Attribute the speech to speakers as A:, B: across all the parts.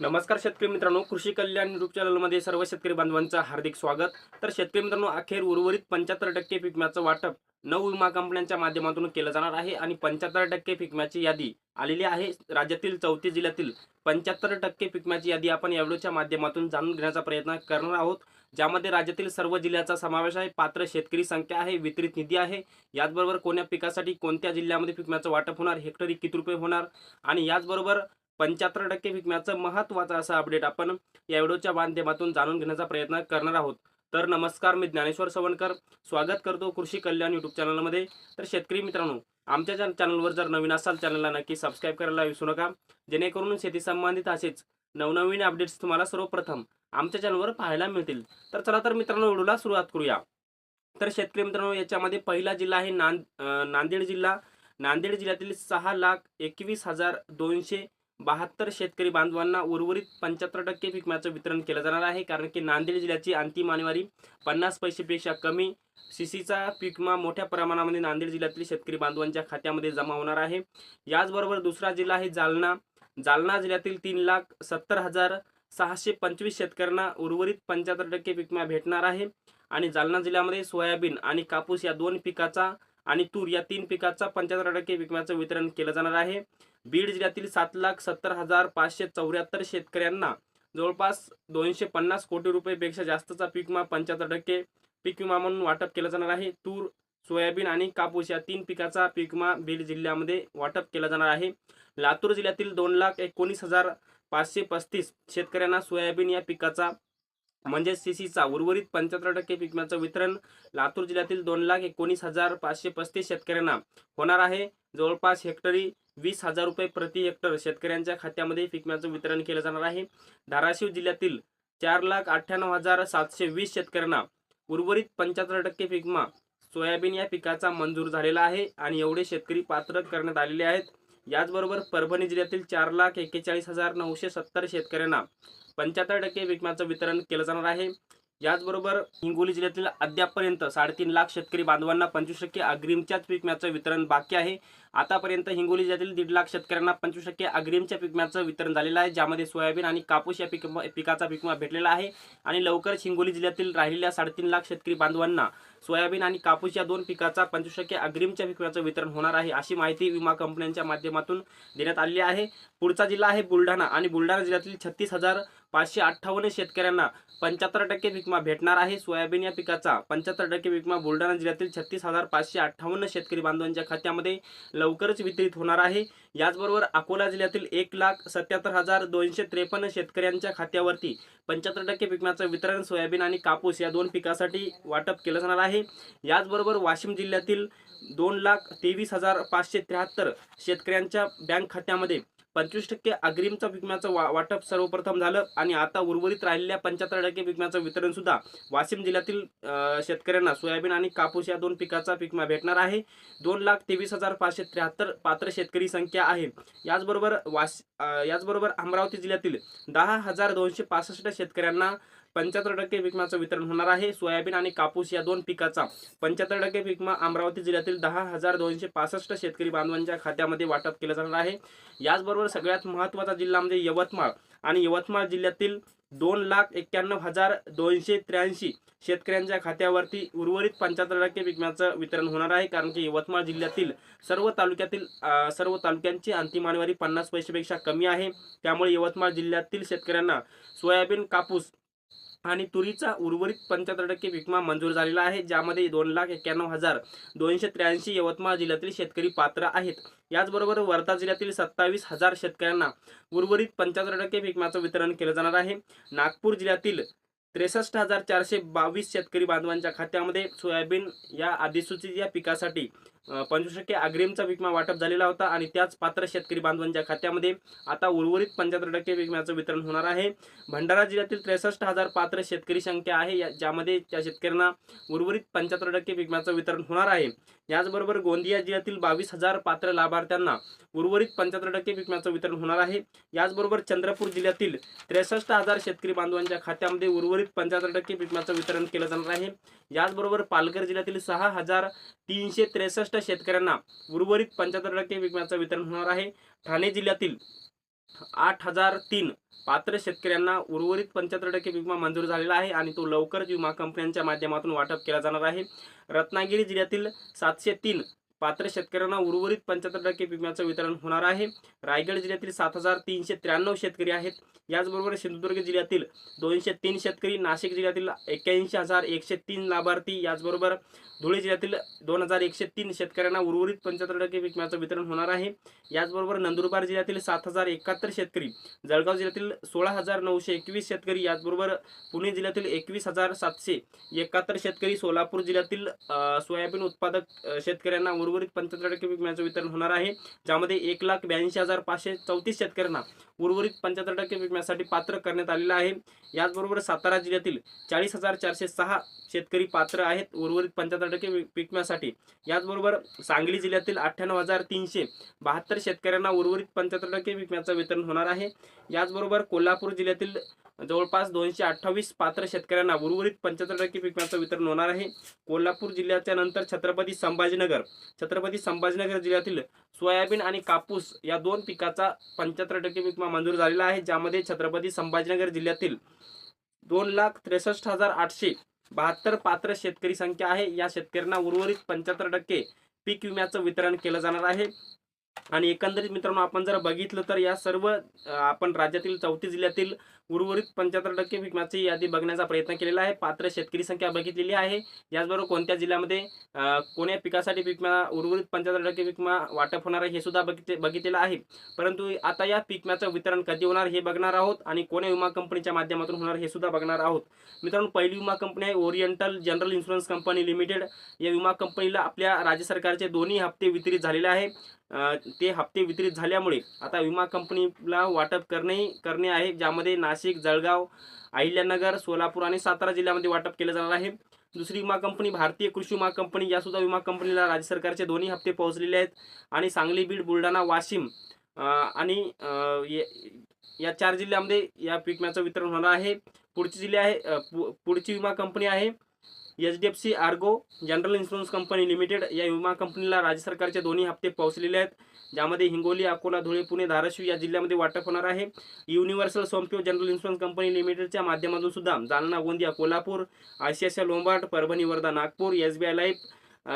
A: नमस्कार शेतकरी मित्रांनो कृषी कल्याण युट्यूब चॅनलमध्ये सर्व शेतकरी बांधवांचं हार्दिक स्वागत. तर शेतकरी मित्रांनो अखेर उर्वरित पंच्याहत्तर टक्के पिकम्याचं वाटप नऊ विमा कंपन्यांच्या माध्यमातून केलं जाणार आहे आणि पंच्याहत्तर टक्के पिकम्याची यादी आलेली आहे. राज्यातील चौतीस जिल्ह्यातील पंच्याहत्तर टक्के पिकम्याची यादी आपण या माध्यमातून जाणून घेण्याचा प्रयत्न करणार आहोत. ज्यामध्ये राज्यातील सर्व जिल्ह्याचा समावेश आहे. पात्र शेतकरी संख्या आहे वितरित निधी आहे. याचबरोबर कोण्या पिकासाठी कोणत्या जिल्ह्यामध्ये पिकम्याचं वाटप होणार हेक्टरी किती रुपये होणार आणि याचबरोबर पंच्याहत्तर टक्के विकण्याचं महत्वाचं असं अपडेट आपण या व्हिडिओच्या माध्यमातून जाणून घेण्याचा प्रयत्न करणार आहोत. तर नमस्कार मी ज्ञानेश्वर सवणकर स्वागत करतो कृषी कल्याण यूट्यूब चॅनलमध्ये तर शेतकरी मित्रांनो आमच्या चॅन- चॅनलवर जर नवीन असाल चॅनलला नक्की सबस्क्राईब करायला विसरू नका. जेणेकरून शेती संबंधित असेच नवनवीन अपडेट्स तुम्हाला सर्वप्रथम आमच्या चॅनलवर पाहायला मिळतील. तर चला तर मित्रांनो व्हिडिओला सुरुवात करूया. तर शेतकरी मित्रांनो याच्यामध्ये पहिला जिल्हा आहे नांद नांदेड जिल्हा. नांदेड जिल्ह्यातील सहा लाख एकवीस हजार दोनशे बहात्तर शेतकरी बांधवांना उर्वरित पंच्याहत्तर टक्के पीक वितरण केलं जाणार आहे. कारण की नांदेड जिल्ह्याची अंतिम आणेवारी पन्नास पैसेपेक्षा कमी सीसीचा पिकमा मोठ्या प्रमाणामध्ये नांदेड जिल्ह्यातील शेतकरी बांधवांच्या खात्यामध्ये जमा होणार आहे. याचबरोबर दुसरा जिल्हा आहे जालना. जालना जिल्ह्यातील तीन लाख सत्तर हजार सहाशे पंचवीस शेतकऱ्यांना उर्वरित पंच्याहत्तर टक्के पीक भेटणार आहे. आणि जालना जिल्ह्यामध्ये सोयाबीन आणि कापूस या दोन पिकाचा आणि तूर या तीन पिकाचा पंच्याहत्तर टक्के विकम्याचं वितरण केलं जाणार आहे. बीड जिल्ह्यातील सात लाख सत्तर हजार पाचशे चौऱ्याहत्तर शेतकऱ्यांना जवळपास दोनशे पन्नास कोटी रुपयेपेक्षा जास्तचा पीक विमा पंच्याहत्तर टक्के पीक विमा म्हणून वाटप केला जाणार आहे. तूर सोयाबीन आणि कापूस या तीन पिकाचा पीक विमा बीड जिल्ह्यामध्ये वाटप केला जाणार आहे. लातूर जिल्ह्यातील दोन लाख एकोणीस हजार पाचशे पस्तीस शेतकऱ्यांना सोयाबीन या पिकाचा म्हणजे सीसीचा उर्वरित पंच्याहत्तर टक्के पीक विम्याचं वितरण लातूर जिल्ह्यातील दोन लाख एकोणीस हजार पाचशे पस्तीस शेतकऱ्यांना होणार आहे. जवळपास हेक्टरी वीस हजार रुपये प्रति हेक्टर शेतकऱ्यांच्या खात्यामध्ये पिकम्याचं वितरण केलं जाणार आहे. धाराशिव जिल्ह्यातील चार लाख अठ्ठ्याण्णव हजार सातशे वीस शेतकऱ्यांना उर्वरित पंच्याहत्तर टक्के पिकमा सोयाबीन या पिकाचा मंजूर झालेला आहे आणि एवढे शेतकरी पात्र करण्यात आलेले आहेत. याचबरोबर परभणी जिल्ह्यातील चार लाख एक्केचाळीस हजार नऊशे सत्तर शेतकऱ्यांना पंच्याहत्तर टक्के विकम्याचं वितरण केलं जाणार आहे. याचबरोबर हिंगोली जिल्ह्यातील अद्यापपर्यंत साडेतीन लाख शेतकरी बांधवांना पंचवीस टक्के अग्रिमच्याच पिकम्याचं वितरण बाकी आहे. आतापर्यंत हिंगोली जिल्ह्यातील दीड लाख शेतकऱ्यांना पंचवीस टक्के अग्रिमच्या पिकम्याचं वितरण झालेलं आहे ज्यामध्ये सोयाबीन आणि कापूस या पिक पिकाचा पिकमा भेटलेला आहे. आणि लवकरच हिंगोली जिल्ह्यातील राहिलेल्या साडेतीन लाख शेतकरी बांधवांना सोयाबीन आणि कापूस या दोन पिकाचा पंचवीस टक्के अग्रिमच्या पिकम्याचं वितरण होणार आहे अशी माहिती विमा कंपन्यांच्या माध्यमातून देण्यात आलेली आहे. पुढचा जिल्हा आहे बुलढाणा आणि बुलढाणा जिल्ह्यातील छत्तीस हजार पाचशे अठ्ठावन्न शेतकऱ्यांना पंच्याहत्तर टक्के विकमा भेटणार आहे. सोयाबीन या पिकाचा पंच्याहत्तर टक्के विकमा बुलढाणा जिल्ह्यातील छत्तीस हजार पाचशे अठ्ठावन्न शेतकरी बांधवांच्या खात्यामध्ये लवकरच वितरित होणार आहे. याचबरोबर अकोला जिल्ह्यातील एक लाख सत्याहत्तर हजार दोनशे त्रेपन्न शेतकऱ्यांच्या खात्यावरती पंच्याहत्तर टक्के पिकम्याचं वितरण सोयाबीन आणि कापूस या दोन पिकासाठी वाटप केलं जाणार आहे. याचबरोबर वाशिम जिल्ह्यातील दोन लाख तेवीस हजार पाचशे त्र्याहत्तर शेतकऱ्यांच्या बँक खात्यामध्ये पंचवीस टक्के अग्रिमचा विम्याचं वा वाटप सर्वप्रथम झालं आणि आता उर्वरित राहिलेल्या पंच्याहत्तर टक्के विम्याचं वितरण सुद्धा वाशिम जिल्ह्यातील शेतकऱ्यांना सोयाबीन आणि कापूस या दोन पिकाचा विकमा भेटणार आहे. दोन लाख तेवीस हजार पाचशे त्र्याहत्तर पात्र शेतकरी संख्या आहे. याचबरोबर वाश याचबरोबर अमरावती जिल्ह्यातील दहा हजार दोनशे पासष्ट शेतकऱ्यांना पंच्याहत्तर टक्के विकमाचं वितरण होणार आहे. सोयाबीन आणि कापूस या दोन पिकाचा पंच्याहत्तर टक्के विकमा अमरावती जिल्ह्यातील दहा हजार दोनशे पासष्ट शेतकरी बांधवांच्या खात्यामध्ये वाटप केलं जाणार आहे. याचबरोबर सगळ्यात महत्त्वाचा जिल्हा म्हणजे यवतमाळ आणि यवतमाळ जिल्ह्यातील दोन लाख एक्क्याण्णव हजार दोनशे त्र्याऐंशी शेतकऱ्यांच्या खात्यावरती उर्वरित पंच्याहत्तर टक्के विकम्याचं वितरण होणार आहे. कारण की यवतमाळ जिल्ह्यातील सर्व तालुक्यातील सर्व तालुक्यांची अंतिम आणेवारी पन्नास पैसेपेक्षा कमी आहे. त्यामुळे यवतमाळ जिल्ह्यातील शेतकऱ्यांना सोयाबीन कापूस आणि तुरीचा उर्वरित पंच्याहत्तर टक्के विकमा मंजूर झालेला आहे ज्यामध्ये दोन लाख एक्क्याण्णव हजार दोनशे त्र्याऐंशी यवतमाळ जिल्ह्यातील शेतकरी पात्र आहेत. याचबरोबर वर्धा जिल्ह्यातील सत्तावीस हजार शेतकऱ्यांना उर्वरित पंच्याहत्तर टक्के विकमाचं वितरण केलं जाणार आहे. नागपूर जिल्ह्यातील त्रेसष्ट हजार चारशे बावीस शेतकरी बांधवांच्या खात्यामध्ये सोयाबीन या अधिसूचित या पिकासाठी पंचवीस टक्के अग्रिमचा विकमा वाटप झालेला होता आणि त्याच पात्र शेतकरी बांधवांच्या खात्यामध्ये आता उर्वरित पंच्याहत्तर टक्के विकम्याचं वितरण होणार आहे. भंडारा जिल्ह्यातील त्रेसष्ट हजार पात्र शेतकरी संख्या आहे या- ज्यामध्ये त्या शेतकऱ्यांना उर्वरित पंच्याहत्तर टक्के विकम्याचं वितरण होणार आहे. याचबरोबर गोंदिया जिल्ह्यातील बावीस हजार पात्र लाभार्थ्यांना उर्वरित पंच्याहत्तर टक्के विकम्याचं वितरण होणार आहे. याचबरोबर चंद्रपूर जिल्ह्यातील त्रेसष्ट हजार शेतकरी बांधवांच्या खात्यामध्ये उर्वरित पंच्याहत्तर टक्के विकम्याचं वितरण केलं जाणार आहे. याचबरोबर पालघर जिल्ह्यातील सहा हजार तीनशे त्रेसष्ट शेतकऱ्यांना उर्वरित पंच्याहत्तर टक्के विम्याचं वितरण होणार आहे. ठाणे जिल्ह्यातील आठ हजार तीन पात्र शेतकऱ्यांना उर्वरित पंच्याहत्तर टक्के विमा मंजूर झालेला आहे आणि तो लवकरच विमा कंपन्यांच्या माध्यमातून वाटप केला जाणार आहे. रत्नागिरी जिल्ह्यातील सातशे तीन पात्र शेतकऱ्यांना उर्वरित पंच्याहत्तर टक्के विम्याचं वितरण होणार आहे. रायगड जिल्ह्यातील सात हजार तीनशे त्र्याण्णव शेतकरी आहेत. याचबरोबर सिंधुदुर्ग जिल्ह्यातील दोनशे तीन शेतकरी नाशिक जिल्ह्यातील एक्क्याऐंशी हजार एकशे तीन लाभार्थी याचबरोबर धुळे जिल्ह्यातील दोन हजार एकशे तीन शेतकऱ्यांना उर्वरित पंच्याहत्तर टक्के विम्याचं वितरण होणार आहे. याचबरोबर नंदुरबार जिल्ह्यातील सात हजार एकाहत्तर शेतकरी जळगाव जिल्ह्यातील सोळा हजार नऊशे एकवीस शेतकरी याचबरोबर पुणे जिल्ह्यातील एकवीस हजार सातशे एकाहत्तर शेतकरी सोलापूर जिल्ह्यातील सोयाबीन उत्पादक शेतकऱ्यांना उर्वरित पंच्याहत्तर टक्के विम्याचं वितरण होणार आहे. ज्यामध्ये एक लाख ब्याऐंशी हजार पाचशे चौतीस शेतकऱ्यांना उर्वरित पंच्याहत्तर टक्के विम्यासाठी पात्र करण्यात आलेलं आहे. याचबरोबर सातारा जिल्ह्यातील चाळीस हजार चारशे सहा शेतकरी पात्र आहेत उर्वरित पंच्याहत्तर टक्के विकम्यासाठी याचबरोबर सांगली जिल्ह्यातील अठ्ठ्याण्णव हजार तीनशे बहात्तर शेतकऱ्यांना उर्वरित पंच्याहत्तर टक्के विकण्याचं वितरण होणार आहे. याचबरोबर कोल्हापूर जिल्ह्यातील जवळपास दोनशे अठ्ठावीस पात्र शेतकऱ्यांना उर्वरित पंच्याहत्तर टक्के विम्याचं वितरण होणार आहे. कोल्हापूर जिल्ह्याच्या नंतर छत्रपती संभाजीनगर छत्रपती संभाजीनगर जिल्ह्यातील सोयाबीन आणि कापूस या दोन पिकाचा पंच्याहत्तर टक्के विमा मंजूर झालेला आहे ज्यामध्ये छत्रपती संभाजीनगर जिल्ह्यातील दोन लाख त्रेसष्ट हजार आठशे बहात्तर पात्र शेतकरी संख्या आहे. या शेतकऱ्यांना उर्वरित पंच्याहत्तर टक्के पीक विम्याचं वितरण केलं जाणार आहे. आणि एकंदरीत मित्रांनो आपण जर बघितलं तर या सर्व आपण राज्यातील चौथी जिल्ह्यातील उर्वरित पंच्याहत्तर टक्के विम्याची यादी बघण्याचा प्रयत्न केलेला आहे. पात्र शेतकरी संख्या बघितलेली आहे. याचबरोबर कोणत्या जिल्ह्यामध्ये कोण्या पिकासाठी पीक उर्वरित पंच्याहत्तर टक्के पीक विमा वाटप होणार आहे हे सुद्धा बघितले बघितलेलं आहे. परंतु आता या पीक वितरण कधी होणार हे बघणार आहोत आणि कोण्या विमा कंपनीच्या माध्यमातून होणार हे सुद्धा बघणार आहोत. मित्रांनो पहिली विमा कंपनी आहे Oriental General Insurance Company Limited. या विमा कंपनीला आपल्या राज्य सरकारचे दोन्ही हप्ते वितरित झालेले आहे. ते हप्ते वितरित झाल्यामुळे आता विमा कंपनीला वाटप करणे करणे आहे ज्यामध्ये ना नाशिक जळगाव अहिल्यानगर सोलापूर आणि सातारा जिल्ह्यामध्ये वाटप केलं जाणार आहे. दुसरी विमा कंपनी भारतीय कृषी विमा कंपनी यासुद्धा विमा कंपनीला राज्य सरकारचे दोन्ही हप्ते पोहोचलेले आहेत. आणि सांगली बीड बुलढाणा वाशिम आणि ये- या चार जिल्ह्यामध्ये या पीक विम्याचं वितरण होणार आहे. पुढची जिल्हे आहे पु- पुढची विमा कंपनी आहे. H D F C Ergo General Insurance Company Limited या विमा कंपनीला राज्य सरकारचे दोन्ही हप्ते पोहोचलेले आहेत. ज्यामध्ये हिंगोली अकोला धुळे पुणे धाराशिव या जिल्ह्यामध्ये वाटप होणार आहे. Universal Sompo General Insurance Company लिमिटेडच्या माध्यमातून सुद्धा जालना गोंदिया कोल्हापूर आशियाच्या Lombard Parbhani Wardha Nagpur S B I life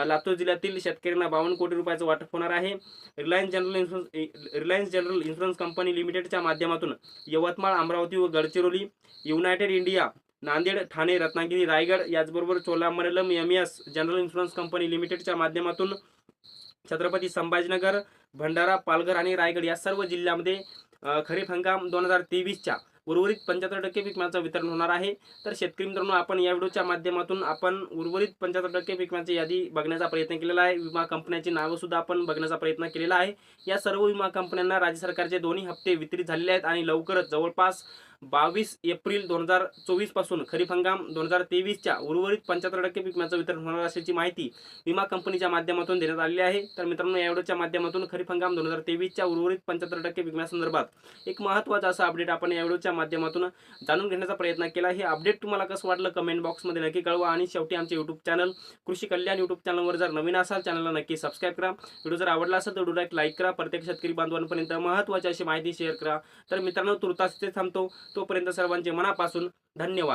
A: Latur जिल्ह्यातील शेतकऱ्यांना बावन्न कोटी रुपयाचं वाटप होणार आहे. Reliance General Insurance Reliance General Insurance Company लिमिटेडच्या माध्यमातून यवतमाळ अमरावती व गडचिरोली युनायटेड इंडिया नांदेड ठाणे रत्नागिरी रायगड याचबरोबर Cholamandalam M S General Insurance Company लिमिटेडच्या माध्यमातून छत्रपती संभाजीनगर भंडारा पालघर आणि रायगड या सर्व जिल्ह्यामध्ये खरीप हंगाम दोन हजार तेवीसच्या उर्वरित पंच्याहत्तर टक्के पीक विम्याचं वितरण होणार आहे. तर शेतकरी मित्रांनो आपण या व्हिडिओच्या माध्यमातून आपण उर्वरित पंच्याहत्तर टक्के पीक विम्याची यादी बघण्याचा प्रयत्न केलेला आहे. विमा कंपन्यांची नावंसुद्धा आपण बघण्याचा प्रयत्न केलेला आहे. या सर्व विमा कंपन्यांना राज्य सरकारचे दोन्ही हप्ते वितरित झालेले आहेत आणि लवकरच जवळपास बावीस एप्रिल दोन हजार चोवीसपासून खरीप हंगाम दोन हजार तेवीसच्या उर्वरित पंच्याहत्तर टक्के पीक विम्याचं वितरण होणार असल्याची माहिती विमा कंपनीच्या माध्यमातून देण्यात आलेली आहे. तर मित्रांनो या व्हिडिओच्या माध्यमातून खरीप हंगाम दोन हजार तेवीसच्या उर्वरित पंच्याहत्तर टक्के विम्यासंदर्भात एक महत्त्वाचा असा अपडेट आपण या व्हिडिओच्या माध्यमातून जाणून घेण्याचा प्रयत्न केला हे अपडेट तुम्हाला कसं वाटलं कमेंट बॉक्समध्ये नक्की कळवा आणि शेवटी आमचे यूट्यूब चॅनल कृषी कल्याण यूट्यूब चॅनलवर जर नवीन असाल चॅनलला नक्की सबस्क्राईब करा. व्हिडिओ जर आवडला असेल तर व्हिडिओला एक लाईक करा. प्रत्येक शेतकरी बांधवांपर्यंत महत्त्वाची अशी माहिती शेअर करा. तर मित्रांनो तुर्तास थांबतो. तोपर्यंत सर्वांचे मनापासून धन्यवाद.